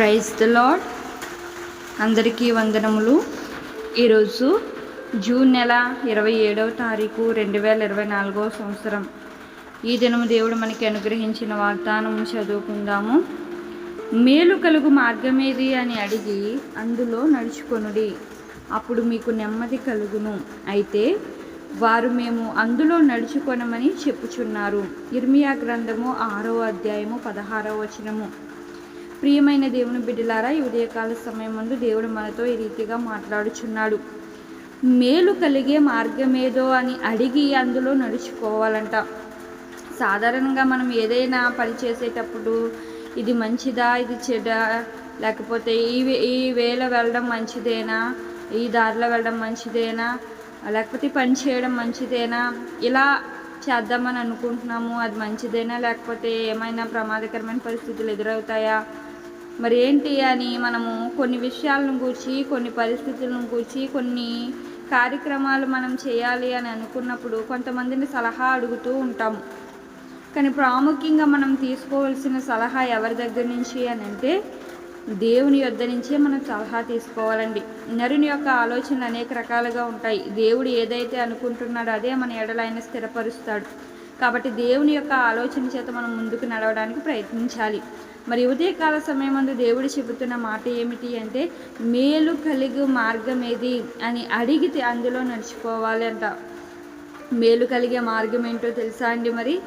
Praise the lord అందరికీ వందనములు. ఈరోజు జూన్ నెల ఇరవై ఏడవ తారీఖు రెండు వేల ఇరవై నాలుగవ సంవత్సరం. ఈ దినము దేవుడు మనకి అనుగ్రహించిన వాగ్దానం చదువుకుందాము. మేలు కలుగు మార్గమేది అని అడిగి అందులో నడుచుకొనుడి. అప్పుడు మీకు నెమ్మది కలుగును. అయితే వారు మేము అందులో నడుచుకొనమని చెప్పుచున్నారు. ఇర్మియా గ్రంథము ఆరో అధ్యాయము పదహారవ వచనము. ప్రియమైన దేవుని బిడ్డలారా ఈ ఉదయకాల సమయం ముందు దేవుడు మనతో ఈ రీతిగా మాట్లాడుచున్నాడు. మేలు కలిగే మార్గమేదో అని అడిగి అందులో నడుచుకోవాలంట. సాధారణంగా మనం ఏదైనా పని చేసేటప్పుడు ఇది మంచిదా ఇది చెడ లేకపోతే ఈ ఈ వేళ వెళ్ళడం మంచిదేనా ఈ దారిలో వెళ్ళడం మంచిదేనా లేకపోతే పని చేయడం మంచిదేనా ఇలా చేద్దామని అనుకుంటున్నాము. అది మంచిదేనా? లేకపోతే ఏమైనా ప్రమాదకరమైన పరిస్థితులు ఎదురవుతాయా? మరి ఏంటి అని మనము కొన్ని విషయాలను గూర్చి కొన్ని పరిస్థితులను గూర్చి కొన్ని కార్యక్రమాలు మనం చేయాలి అని అనుకున్నప్పుడు కొంతమందిని సలహా అడుగుతూ ఉంటాము. కానీ ప్రాముఖ్యంగా మనం తీసుకోవాల్సిన సలహా ఎవరి దగ్గర నుంచి అని అంటే దేవుని యొద్ద నుంచే మనం సలహా తీసుకోవాలండి. నరుని యొక్క ఆలోచనలు అనేక రకాలుగా ఉంటాయి. దేవుడు ఏదైతే అనుకుంటున్నాడో అదే మన ఎడల ఆయన స్థిరపరుస్తాడు. కాబట్టి దేవుని యొక్క ఆలోచన చేత మనం ముందుకు నడవడానికి ప్రయత్నించాలి. మరి ఉదయకాల సమయం ముందు దేవుడు చెబుతున్న మాట ఏమిటి అంటే మేలు కలిగి మార్గం ఏది అని అడిగితే అందులో నడుచుకోవాలి అంట. మేలు కలిగే మార్గం ఏంటో తెలుసా అండి మరి?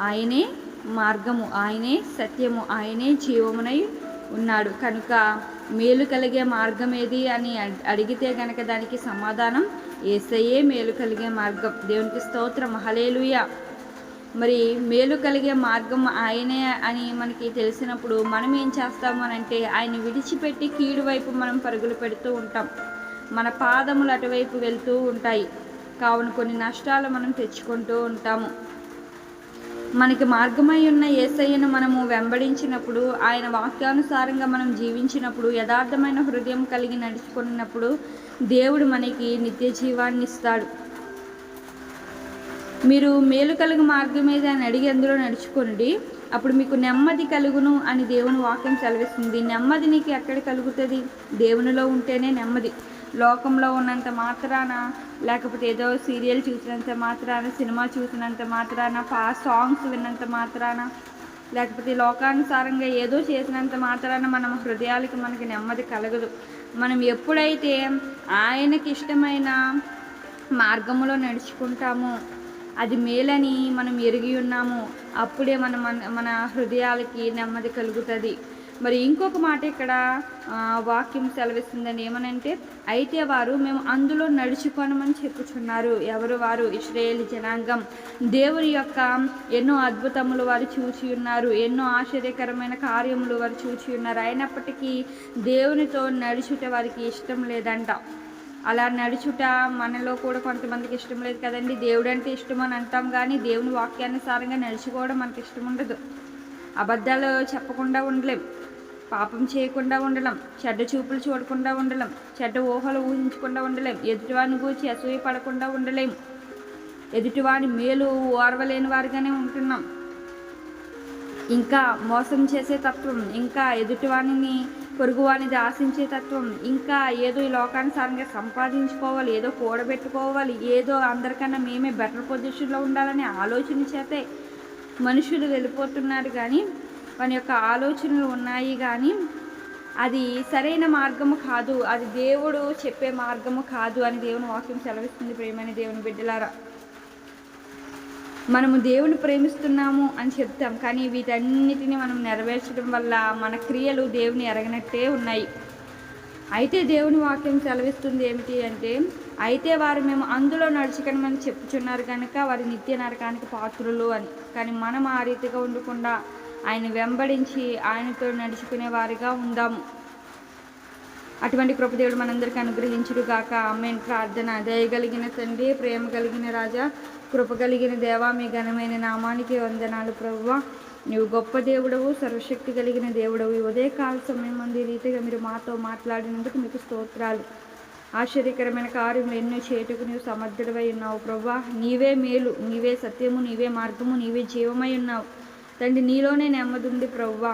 ఆయనే మార్గము ఆయనే సత్యము ఆయనే జీవమునై ఉన్నాడు. కనుక మేలు కలిగే మార్గం ఏది అని అడిగితే గనక దానికి సమాధానం ఏసయ్యే మేలు కలిగే మార్గం. దేవునికి స్తోత్రం. హలేలుయ మరి మేలు కలిగే మార్గం ఆయనే అని మనకి తెలిసినప్పుడు మనం ఏం చేస్తాము అంటే ఆయన విడిచిపెట్టి కీడు వైపు మనం పరుగులు పెడుతూ ఉంటాం. మన పాదములు అటువైపు వెళ్తూ ఉంటాయి. కావున కొన్ని నష్టాలు మనం తెచ్చుకుంటూ ఉంటాము. మనకి మార్గమై ఉన్న ఏసయ్యను మనము వెంబడించినప్పుడు ఆయన వాక్యానుసారంగా మనం జీవించినప్పుడు యథార్థమైన హృదయం కలిగి నడుచుకున్నప్పుడు దేవుడు మనకి నిత్య జీవాన్ని ఇస్తాడు. మీరు మేలు కలుగు మార్గం మీద అని అడిగి అందులో నడుచుకోండి అప్పుడు మీకు నెమ్మది కలుగును అని దేవుని వాక్యం సెలవిస్తుంది. నెమ్మది నీకు ఎక్కడ కలుగుతుంది? దేవునిలో ఉంటేనే నెమ్మది. లోకంలో ఉన్నంత మాత్రాన లేకపోతే ఏదో సీరియల్ చూసినంత మాత్రాన సినిమా చూసినంత మాత్రాన పా సాంగ్స్ విన్నంత మాత్రాన లేకపోతే లోకానుసారంగా ఏదో చేసినంత మాత్రాన మనం హృదయాలకి మనకి నెమ్మది కలగదు. మనం ఎప్పుడైతే ఆయనకి ఇష్టమైన మార్గంలో నడుచుకుంటామో అది మేలని మనం ఎరిగి ఉన్నాము అప్పుడే మన మన మన హృదయాలకి నెమ్మది కలుగుతుంది. మరి ఇంకొక మాట ఇక్కడ వాక్యం సెలవిస్తుందని ఏమనంటే అయితే వారు మేము అందులో నడుచుకోనమని చెప్పుచున్నారు. ఎవరు వారు? ఇస్రాయేల్ జనాంగం. దేవుని యొక్క ఎన్నో అద్భుతములు వారు చూచి ఉన్నారు. ఎన్నో ఆశ్చర్యకరమైన కార్యములు వారు చూచి ఉన్నారు. అయినప్పటికీ దేవునితో నడుచుట వారికి ఇష్టం లేదంట. అలా నడుచుట మనలో కూడా కొంతమందికి ఇష్టం లేదు కదండి. దేవుడు అంటే ఇష్టం అని అంటాం కానీ దేవుని వాక్యానుసారంగా నడుచుకోవడం మనకి ఇష్టం ఉండదు. అబద్ధాలు చెప్పకుండా ఉండలేం. పాపం చేయకుండా ఉండలేం. చెడ్డ చూపులు చూడకుండా ఉండలేం. చెడ్డ ఊహలు ఊహించకుండా ఉండలేం. ఎదుటివాని గూర్చి అసూయ పడకుండా ఉండలేం. ఎదుటివాని మేలు ఓర్వలేని వారిగానే ఉంటున్నాం. ఇంకా మోసం చేసే తత్వం ఇంకా ఎదుటివాణిని పొరుగువానిది ఆశించే తత్వం ఇంకా ఏదో ఈ లోకానుసారంగా సంపాదించుకోవాలి ఏదో కూడబెట్టుకోవాలి ఏదో అందరికన్నా మేమే బెటర్ పొజిషన్లో ఉండాలనే ఆలోచన చేతే మనుషులు వెళ్ళిపోతున్నారు కానీ వాని యొక్క ఆలోచనలు ఉన్నాయి కానీ అది సరైన మార్గము కాదు. అది దేవుడు చెప్పే మార్గము కాదు అని దేవుని వాక్యం సెలవిస్తుంది ప్రేమని దేవుని బిడ్డలారా. మనము దేవుని ప్రేమిస్తున్నాము అని చెప్తాం. కానీ వీటన్నిటిని మనం నెరవేర్చడం వల్ల మన క్రియలు దేవుని ఎరగనట్టే ఉన్నాయి. అయితే దేవుని వాక్యం సెలవిస్తుంది ఏమిటి అంటే అయితే వారు మేము అందులో నడుచుకనమని చెప్పుచున్నారు కనుక వారి నిత్య నరకానికి పాత్రులు అని. కానీ మనం ఆ రీతిగా ఉండకుండా ఆయన వెంబడించి ఆయనతో నడుచుకునే వారిగా ఉందాము. అటువంటి కృపదేవుడు మనందరికీ అనుగ్రహించుడు గాక అమ్మేన్ ప్రార్థన దయగలిగిన తండ్రి ప్రేమ కలిగిన రాజా కృప కలిగిన దేవా మీ ఘనమైన నామానికి వందనాలు ప్రభువ. నీవు గొప్ప దేవుడవు సర్వశక్తి కలిగిన దేవుడవు. ఈ ఉదయకాల సమయం మంది రీతిగా మీరు మాతో మాట్లాడినందుకు మీకు స్తోత్రాలు. ఆశ్చర్యకరమైన కార్యములు ఎన్నో చేటుకు నీవు సమర్థుడవై ఉన్నావు ప్రభా నీవే మేలు నీవే సత్యము నీవే మార్గము నీవే జీవమై ఉన్నావు. తండ్రి నీలోనే నెమ్మది ఉంది ప్రవ్వా.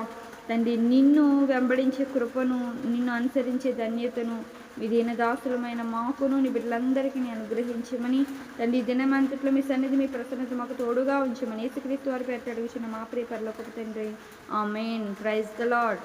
తండ్రి నిన్ను వెంబడించే కృపను నిన్ను అనుసరించే ధన్యతను మీ దీనదాసులమైన మాకును నీ బిడ్డలందరికీ నేను అనుగ్రహించమని తండ్రి దినమంతట్లో మీ సన్నిధి మీ ప్రసన్నత మాకు తోడుగా ఉంచమని యేసుక్రీస్తు వారి పేరు అడుగుచున్న మా ప్రియ పరలోకపు తండ్రి. ఆమెన్. Praise the lord